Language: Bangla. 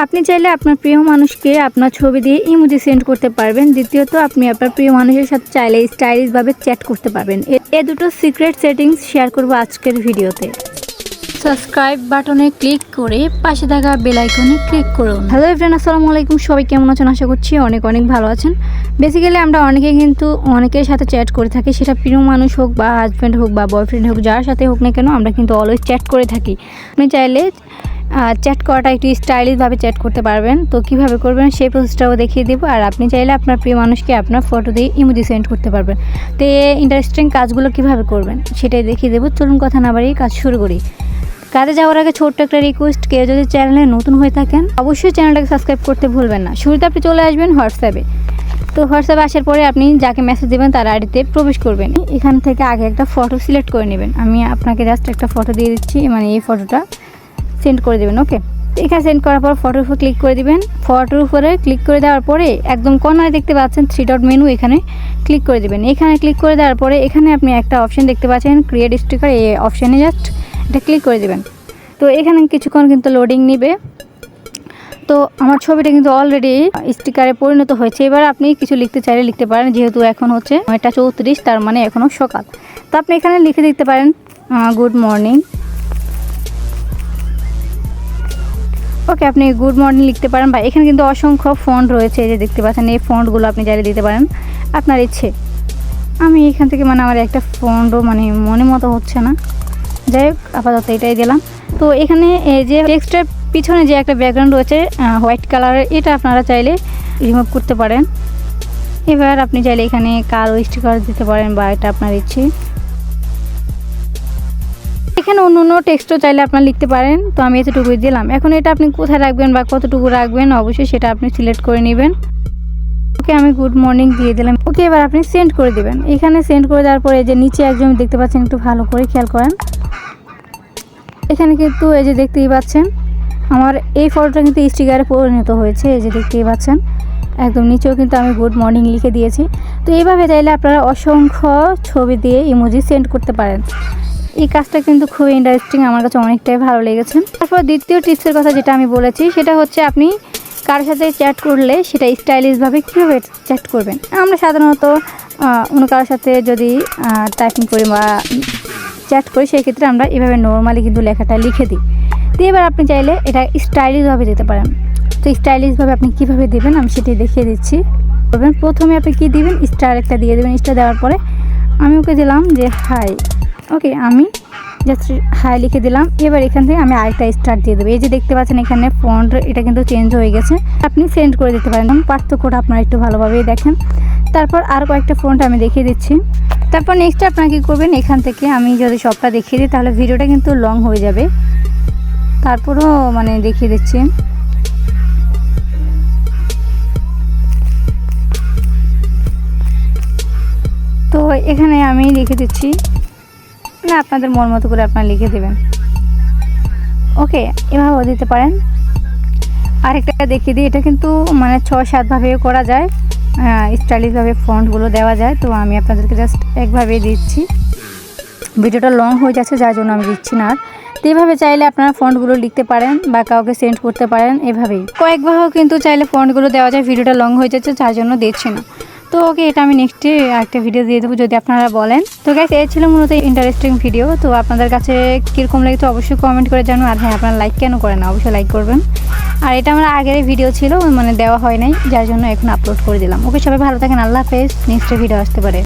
আপনি চাইলে আপনার প্রিয় মানুষকে আপনার ছবি দিয়ে ইমোজি সেন্ড করতে পারবেন। দ্বিতীয়ত আপনি আপনার প্রিয় মানুষের সাথে চাইলে স্টাইলিশভাবে চ্যাট করতে পারবেন। এ- দুটো সিক্রেট সেটিংস শেয়ার করব আজকের ভিডিওতে। সাবস্ক্রাইব বাটনে ক্লিক করে পাশে থাকা বেল আইকনে ক্লিক করুন। হ্যালো ফ্রেন্ড আসসালামু আলাইকুম। সবাই কেমন আছেন? আশা করছি অনেক অনেক ভালো আছেন। বেসিক্যালি আমরা অনেকে কিন্তু অনেকের সাথে চ্যাট করে থাকি। সেটা প্রিয় মানুষ হোক বা হাজব্যান্ড হোক বা বয়ফ্রেন্ড হোক যার সাথে হোক না কেন আমরা কিন্তু অলওয়েজ চ্যাট করে থাকি। আপনি চাইলে চ্যাট করাটা একটু স্টাইলিশভাবে চ্যাট করতে পারবেন। তো কীভাবে করবেন সেই প্রসেসটাও দেখিয়ে দেবো। আর আপনি চাইলে আপনার প্রিয় মানুষকে আপনার ফটো দিয়ে ইমোজি সেন্ড করতে পারবেন। তো এই ইন্টারেস্টিং কাজগুলো কীভাবে করবেন সেটাই দেখিয়ে দেবো। চলুন কথা না বাড়িয়ে কাজ শুরু করি। কাজে যাওয়ার আগে ছোট্ট একটা রিকোয়েস্ট কেউ যদি চ্যানেলে নতুন হয়ে থাকেন, অবশ্যই চ্যানেলটাকে সাবস্ক্রাইব করতে ভুলবেন না। শুরুতে আপনি চলে আসবেন হোয়াটসঅ্যাপে তো হোয়াটসঅ্যাপে আসার পরে আপনি যাকে মেসেজ দেবেন, তার আইডিতে প্রবেশ করবেন। এখান থেকে আগে একটা ফটো সিলেক্ট করে নেবেন। আমি আপনাকে জাস্ট একটা ফটো দিয়ে দিচ্ছি। মানে এই ফটোটা সেন্ড করে দেবেন ওকে এখানে সেন্ড করার পর ফটোর উপর ক্লিক করে দিবেন। ফটোর উপরে ক্লিক করে দেওয়ার পরে একদম কর্নারে দেখতে পাচ্ছেন থ্রি ডট মেনু এখানে ক্লিক করে দেবেন। এখানে ক্লিক করে দেওয়ার পরে এখানে আপনি একটা অপশন দেখতে পাচ্ছেন ক্রিয়েট স্টিকার এই অপশানে জাস্ট এটা ক্লিক করে দেবেন। তো এখানে কিছুক্ষণ কিন্তু লোডিং নিবে। তো আমার ছবিটা কিন্তু অলরেডি স্টিকারে পরিণত হয়েছে। এবার আপনি কিছু লিখতে চাইলে লিখতে পারেন, যেহেতু এখন হচ্ছে নয়টা চৌত্রিশ, তার মানে এখনও সকাল। তো আপনি এখানে লিখে দিতে পারেন গুড মর্নিং ওকে আপনি গুড মর্নিং লিখতে পারেন। বা এখানে কিন্তু অসংখ্য ফন্ট রয়েছে যে দেখতে পাচ্ছেন, এই ফন্টগুলো আপনি চাইলে দিতে পারেন। আপনার ইচ্ছে। আমি এখান থেকে মানে আমার একটা ফন্টও মানে মনে মতো হচ্ছে না। যাই হোক, আপাতত এটাই দিলাম। তো এখানে এই যে টেক্সটের পিছনে যে একটা ব্যাকগ্রাউন্ড রয়েছে হোয়াইট কালারের এটা আপনারা চাইলে রিমুভ করতে পারেন। এবার আপনি চাইলে এখানে কালো স্টিকার দিতে পারেন বা এটা আপনার ইচ্ছে। এখানে অন্য অন্য টেক্সটও চাইলে আপনার লিখতে পারেন। তো আমি এতটুকুই দিলাম। এখন এটা আপনি কোথায় রাখবেন বা কতটুকু রাখবেন, অবশ্যই সেটা আপনি সিলেক্ট করে নেবেন। ওকে, আমি গুড মর্নিং দিয়ে দিলাম। ওকে, এবার আপনি সেন্ড করে দিবেন। এখানে সেন্ড করে দেওয়ার পরে যে নিচে একজন দেখতে পাচ্ছেন, একটু ভালো করে খেয়াল করেন। এখানে কিন্তু এই যে দেখতেই পাচ্ছেন, আমার এই ফটোটা কিন্তু স্টিকারে পরিণত হয়েছে। এই যে দেখতেই পাচ্ছেন, একদম নিচেও কিন্তু আমি গুড মর্নিং লিখে দিয়েছি। তো এইভাবে চাইলে আপনারা অসংখ্য ছবি দিয়ে ইমোজি সেন্ড করতে পারেন। এই কাজটা কিন্তু খুবই ইন্টারেস্টিং আমার কাছে অনেকটাই ভালো লেগেছে। তারপর দ্বিতীয় টিপসের কথা যেটা আমি বলেছি, সেটা হচ্ছে আপনি কার সাথে চ্যাট করলে সেটা স্টাইলিশভাবে কীভাবে চ্যাট করবেন? আমরা সাধারণত অন্য কারোর সাথে যদি টাইপিং করি বা চ্যাট করি, সেক্ষেত্রে আমরা এভাবে নর্মালি কিন্তু লেখাটা লিখে দিই। তো এবার আপনি চাইলে এটা স্টাইলিশভাবে দিতে পারেন। তো স্টাইলিশভাবে আপনি কীভাবে দেবেন, আমি সেটাই দেখিয়ে দিচ্ছি। প্রথমে আপনি কী দিবেন? স্টার একটা দিয়ে দেবেন। স্টার দেওয়ার পরে আমি ওকে দিলাম যে হাই ওকে, আমি জাস্ট হাই লিখে দিলাম। এবার এখান থেকে আমি আরেকটা স্টার দিয়ে দেবো। এই যে দেখতে পাচ্ছেন এখানে ফন্ট এটা কিন্তু চেঞ্জ হয়ে গেছে। আপনি সেন্ড করে দিতে পারেন। পার্থক্যটা আপনারা একটু ভালোভাবেই দেখেন। তারপর আর কয়েকটা ফন্ট আমি দেখিয়ে দিচ্ছি। তারপর নেক্সট আপনারা কী করবেন? এখান থেকে আমি যদি সবটা দেখিয়ে দিই, তাহলে ভিডিওটা কিন্তু লং হয়ে যাবে। তারপরও মানে দেখিয়ে দিচ্ছি। তো এখানে আমি লিখে দিচ্ছি না, আপনাদের মন মতো করে আপনারা লিখে দেবেন। ওকে, এভাবেও দিতে পারেন। আরেকটা দেখিয়ে দিই, এটা কিন্তু মানে ছ সাতভাবে করা যায়। স্টাইলিশভাবে ফন্টগুলো দেওয়া যায়, তো আমি আপনাদেরকে জাস্ট একভাবে দিচ্ছি। ভিডিওটা লং হয়ে যাচ্ছে, যার জন্য আমি দিচ্ছি না। আর তো এইভাবে চাইলে আপনারা ফন্টগুলো লিখতে পারেন বা কাউকে সেন্ড করতে পারেন, এভাবেই। কয়েকভাবেও কিন্তু চাইলে ফন্টগুলো দেওয়া যায়, ভিডিওটা লং হয়ে যাচ্ছে, যার জন্য দিচ্ছি না। তো ওকে, এটা আমি নেক্সটে একটা ভিডিও দিয়ে দেবো, যদি আপনারা বলেন। তো গাইস এই ছিল মূলত ইন্টারেস্টিং ভিডিও তো আপনাদের কাছে কীরকম লাগে তো অবশ্যই কমেন্ট করে জানো আর হ্যাঁ আপনারা লাইক কেন করেন অবশ্যই লাইক করবেন। আর এটা আমার আগের ভিডিও ছিল মানে দেওয়া হয় নাই, যার জন্য এখন আপলোড করে দিলাম। ওকে, সবাই ভালো থাকেন, আল্লাহ হাফেজ নেক্সটে ভিডিও আসতে পারে।